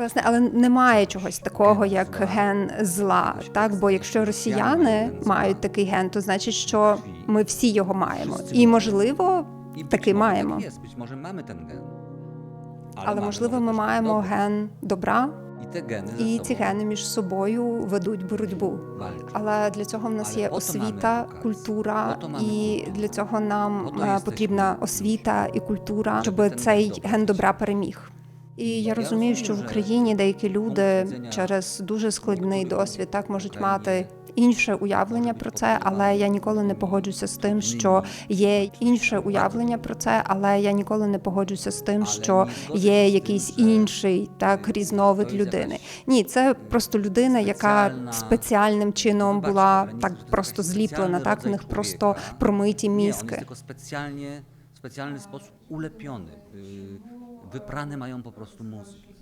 Власне, але немає чогось такого, як ген зла. Так, бо якщо росіяни мають такий ген, то значить, що ми всі його маємо. І можливо, I być таки маємо. Але можливо, ми маємо ген добра, і ці гени між собою ведуть боротьбу. Але для цього в нас є освіта, культура, і для цього нам е, потрібна освіта і культура, щоб цей ген добра переміг. І я розумію, що в Україні деякі люди через дуже складний досвід так можуть мати інше уявлення про це, але я ніколи не погоджуся з тим, що є інше уявлення про це, але я ніколи не погоджуся з тим, що є якийсь інший так різновид людини. Ні, це просто людина, яка спеціальним чином була так просто зліплена. Так в них просто промиті мізки. specjalny sposób ulepiony. Yy, Wyprane mają po prostu mózgi.